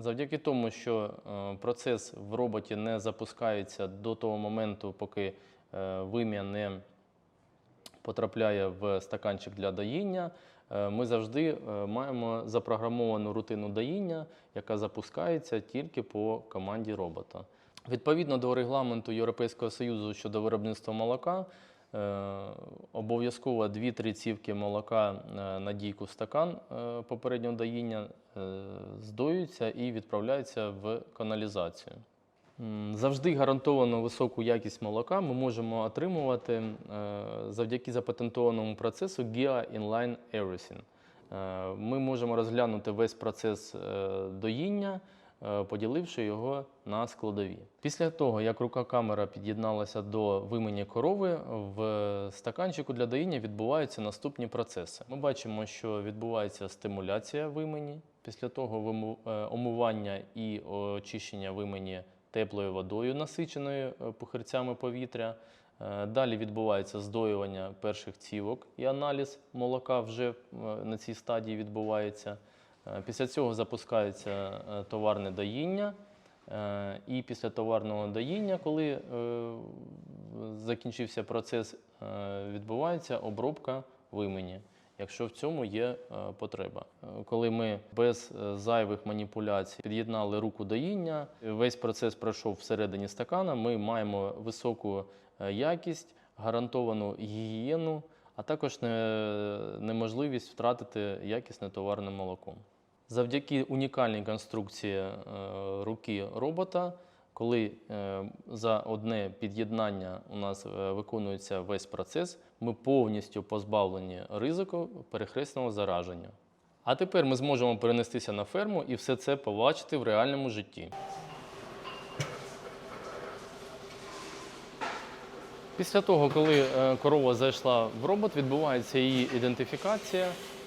Завдяки тому, що е, процес в роботі не запускається до того моменту, поки е, вим'я не потрапляє в стаканчик для доїння, е, ми завжди маємо запрограмовану рутину доїння, яка запускається тільки по команді робота. Відповідно до регламенту Європейського Союзу щодо виробництва молока, обов'язково 2-3 цівки молока е, на дійку стакан е, попереднього доїння е, здоюються і відправляються в каналізацію. Завжди гарантовано високу якість молока ми можемо отримувати е, завдяки запатентованому процесу GIA Inline Everything. Е, Ми можемо розглянути весь процес е, доїння, е, поділивши його на складові. Після того, як рука камера під'єдналася до вимені корови, в стаканчику для доїння відбуваються наступні процеси. Ми бачимо, що відбувається стимуляція вимені, після того е, омивання і очищення вимені теплою водою, насиченою е, пухирцями повітря. Е, Далі відбувається здоювання перших цівок і аналіз молока вже е, на цій стадії відбувається. Е, Після цього запускається е, товарне доїння. Е, І після товарного доїння, коли закінчився процес, відбувається обробка вимені, якщо в цьому є потреба. Коли ми без зайвих маніпуляцій під'єднали руку доїння, весь процес пройшов всередині стакана, ми маємо високу якість, гарантовану гігієну, а також неможливість втратити якісне товарне молоко. Завдяки унікальній конструкції е, руки робота, коли е, за одне під'єднання у нас е, виконується весь процес, ми повністю позбавлені ризику перехресного зараження. А тепер ми зможемо перенестися на ферму і все це побачити в реальному житті. Після того, коли корова зайшла в робот, відбувається її ідентифікація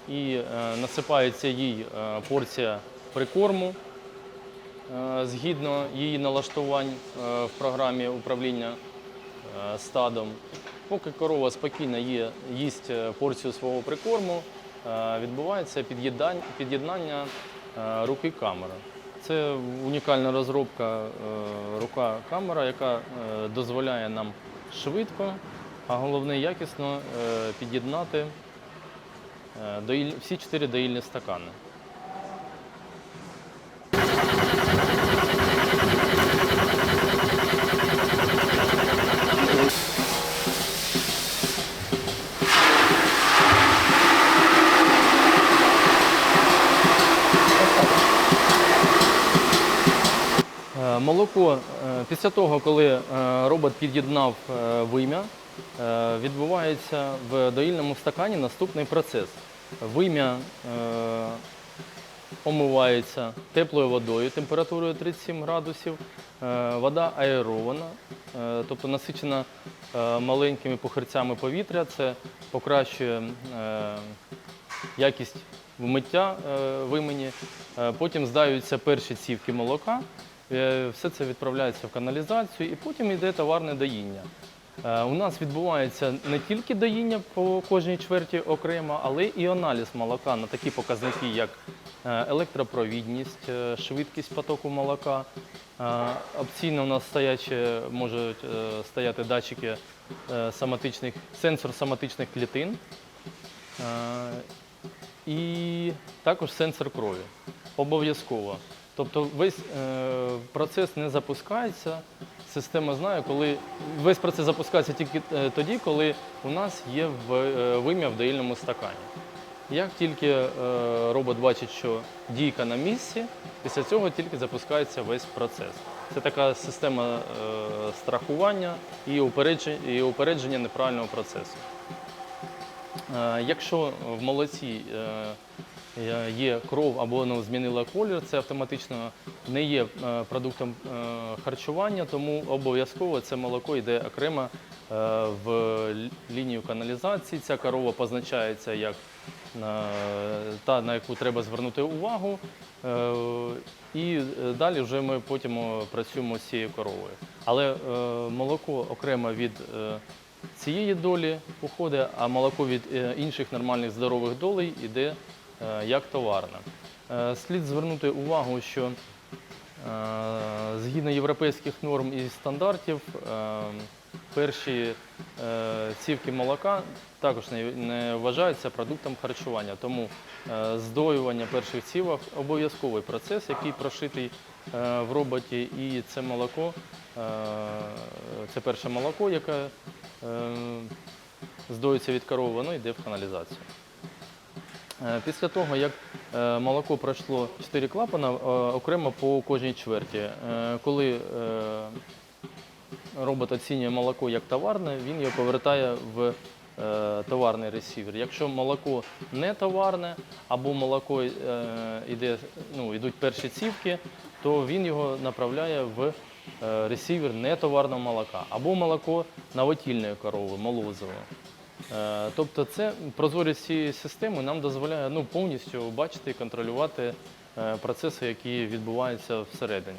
і е, насипається їй е, порція прикорму е, згідно її налаштувань в програмі управління стадом. Поки корова спокійно є, їсть порцію свого прикорму, відбувається під'єднання руки камери. Це унікальна розробка рука камера, яка дозволяє нам швидко, а головне якісно під'єднати всі чотири доїльні стакани. Молоко е, після того, коли е, робот під'єднав е, вим'я, е, відбувається в доїльному стакані наступний процес. Вим'я е, омивається теплою водою температурою 37 градусів. Е, Вода аерована, е, тобто насичена е, маленькими пухирцями повітря. Це покращує е, якість вмиття е, вимені. Е, Потім здаються перші цівки молока. Е, Все це відправляється в каналізацію і потім йде товарне доїння. Е, У нас відбувається не тільки доїння по кожній чверті окремо, але і аналіз молока на такі показники, як е, електропровідність, швидкість потоку молока. Опційно у нас стоячі, можуть стояти датчики соматичних, сенсор соматичних клітин. І також сенсор крові. Обов'язково. Тобто весь е, процес не запускається. Система знає, коли весь процес запускається тільки е, тоді, коли у нас є в, е, вим'я в доїльному стакані. Як тільки е, робот бачить, що дійка на місці, після цього тільки запускається весь процес. Це така система е, страхування і упередження, і упередження неправильного процесу. Е, Якщо в молоці е, є кров або воно змінило колір, це автоматично не є е, продуктом е, харчування, тому обов'язково це молоко йде окремо е, в лінію каналізації. Ця корова позначається як е, та, на яку треба звернути увагу. Е, І е, далі вже ми потім е, працюємо з цією коровою. Але е, молоко окремо від е, цієї долі уходить, а молоко від е, інших нормальних здорових долей йде е, як товарне. Е, Слід звернути увагу, що Згідно європейських норм і стандартів, е, перші е, цівки молока також не, вважаються продуктом харчування. Тому е, здоювання перших цівок обов'язковий процес, який прошитий е, в роботі, і це молоко, е, це перше молоко, яке е, здоюється від корови, воно йде в каналізацію. Е, Після того, як е, молоко пройшло 4 клапана, е, окремо по кожній чверті. Коли робот оцінює молоко як товарне, він його повертає в товарний ресівер. Якщо молоко не товарне або молоко йде, ну, йдуть перші цівки, то він його направляє в ресівер нетоварного молока або молоко новотільної корови, молозиво. Е, Тобто це прозорість цієї системи нам дозволяє ну, повністю бачити і контролювати е, процеси, які відбуваються всередині.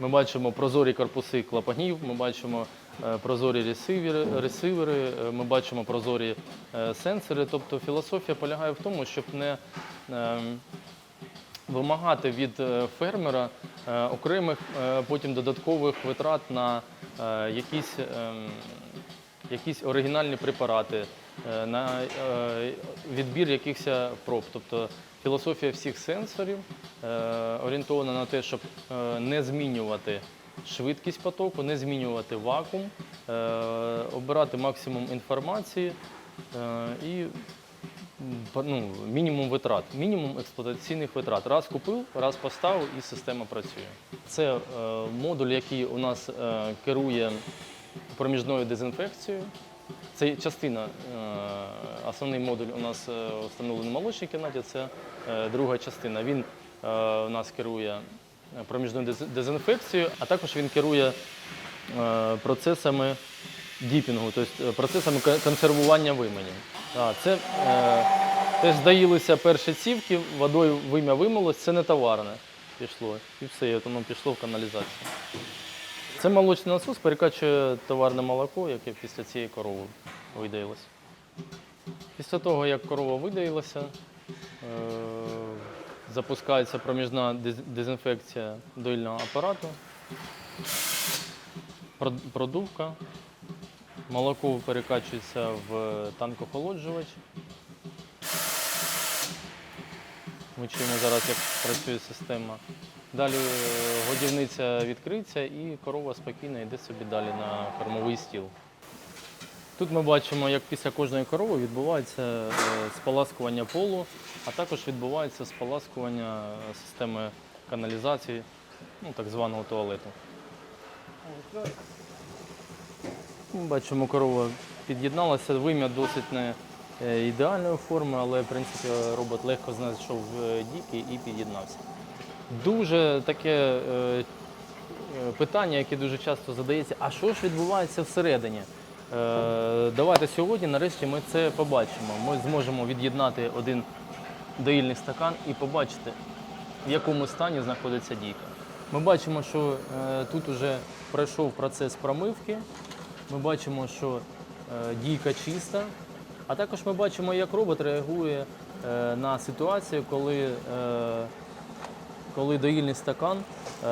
Ми бачимо прозорі корпуси клапанів, ми бачимо е, прозорі ресивери, ресивери, ми бачимо прозорі сенсори. Тобто філософія полягає в тому, щоб не вимагати від фермера окремих потім додаткових витрат на якісь, ем, якісь оригінальні препарати, е, на е, відбір якихось проб. Тобто філософія всіх сенсорів е, орієнтована на те, щоб не змінювати швидкість потоку, не змінювати вакуум, обирати максимум інформації і ну, мінімум витрат, мінімум експлуатаційних витрат. Раз купив, раз поставив і система працює. Це модуль, який у нас керує проміжною дезінфекцією. Це частина, е, основний модуль у нас е, встановлений в молочній кімнаті, це е, друга частина. Він у нас керує проміжною дезінфекцією, а також він керує процесами діпінгу, тобто процесами консервування вименів. Це теж здаїлися перші цівки, водою вим'я вимилось, це не товарне пішло. І все, і воно пішло в каналізацію. Це молочний насос перекачує товарне молоко, яке після цієї корови видаїлося. Після того, як корова видаїлася, е, запускається проміжна дезінфекція доїльного апарату, продувка, молоко перекачується в танкохолоджувач. Ми чуємо зараз, як працює система. Далі е, годівниця відкриться і корова спокійно йде собі далі на кормовий стіл. Тут ми бачимо, як після кожної корови відбувається е, споласкування полу, а також відбувається споласкування е, системи каналізації, ну, так званого туалету. Ми бачимо, корова під'єдналася, вим'я досить не ідеальної форми, але в принципі робот легко знайшов діки і під'єднався. Дуже таке е, е, питання, яке дуже часто задається, а що ж відбувається всередині? Е, Давайте сьогодні, нарешті, ми це побачимо. Ми зможемо від'єднати один доїльний стакан і побачити, в якому стані знаходиться дійка. Ми бачимо, що тут вже пройшов процес промивки. Ми бачимо, що дійка чиста, а також ми бачимо, як робот реагує на ситуацію, коли, коли доїльний стакан е,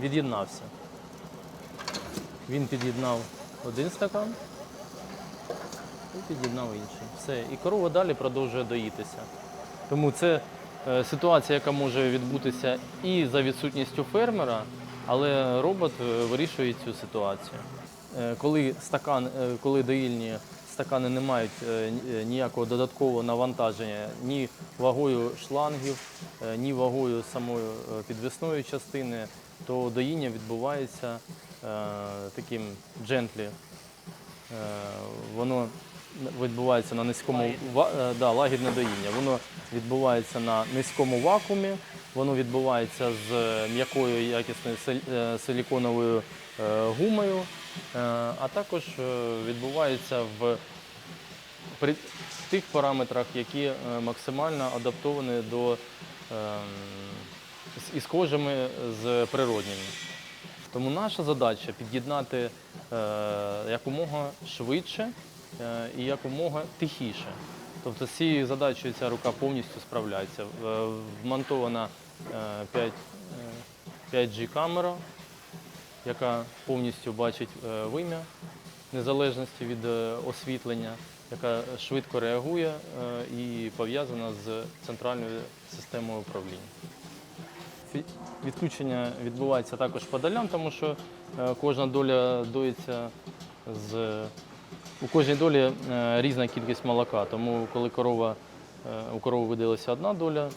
від'єднався. Він під'єднав один стакан і під'єднав інший. Все. І корова далі продовжує доїтися. Тому це е, ситуація, яка може відбутися і за відсутністю фермера, але робот е, вирішує цю ситуацію. Коли стакан, коли доїльні стакани не мають е, е, ніякого додаткового навантаження ні вагою шлангів, е, ні вагою самої підвісної частини, то доїння відбувається таким джентлі. Воно відбувається на низькому да, лагідне доїння. Воно відбувається на низькому вакуумі, воно відбувається з м'якою якісною силіконовою гумою, е, а також е, відбувається в при тих параметрах, які е, максимально адаптовані до ем, з- із схожими з природніми. Тому наша задача під'єднати е, якомога швидше е, і якомога тихіше. Тобто з цією задачею ця рука повністю справляється. Вмонтована е, 5, е, 5G камера, яка повністю бачить е, вим'я незалежності від е, освітлення, яка швидко реагує е, і пов'язана з центральною системою управління. Відключення відбувається також по долям, тому що кожна доля доїться з у кожній долі різна кількість молока. Тому коли корова у корови видалася одна доля,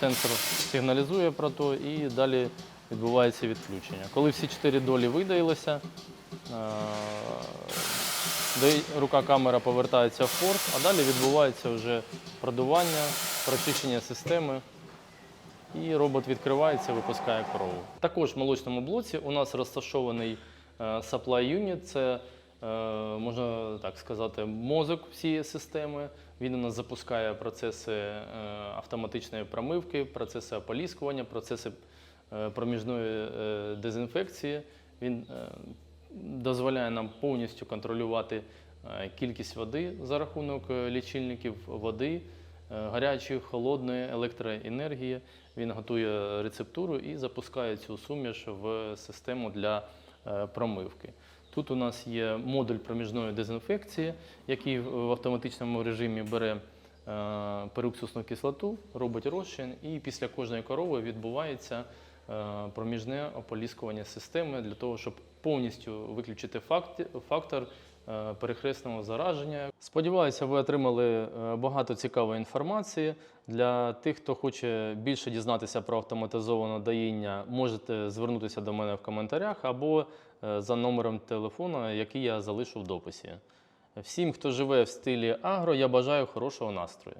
сенсор сигналізує про то і далі відбувається відключення. Коли всі чотири долі видаїлися, е, рука камера повертається в порт, а далі відбувається вже продування, прочищення системи. І робот відкривається, випускає корову. Також в молочному блоці у нас розташований е, supply unit, це е, можна так сказати, мозок всієї системи. Він у нас запускає процеси автоматичної промивки, процеси ополіскування, процеси проміжної е, дезінфекції. Він е, дозволяє нам повністю контролювати е, кількість води за рахунок е, лічильників води, е, гарячої, холодної електроенергії. Він готує рецептуру і запускає цю суміш в систему для е, промивки. Тут у нас є модуль проміжної дезінфекції, який в автоматичному режимі бере е, перуксусну кислоту, робить розчин, і після кожної корови відбувається е, проміжне ополіскування системи для того, щоб повністю виключити фактор е, перехресного зараження. Сподіваюся, ви отримали е, багато цікавої інформації. Для тих, хто хоче більше дізнатися про автоматизоване доїння, можете звернутися до мене в коментарях або е, за номером телефону, який я залишу в дописі. Всім, хто живе в стилі агро, я бажаю хорошого настрою.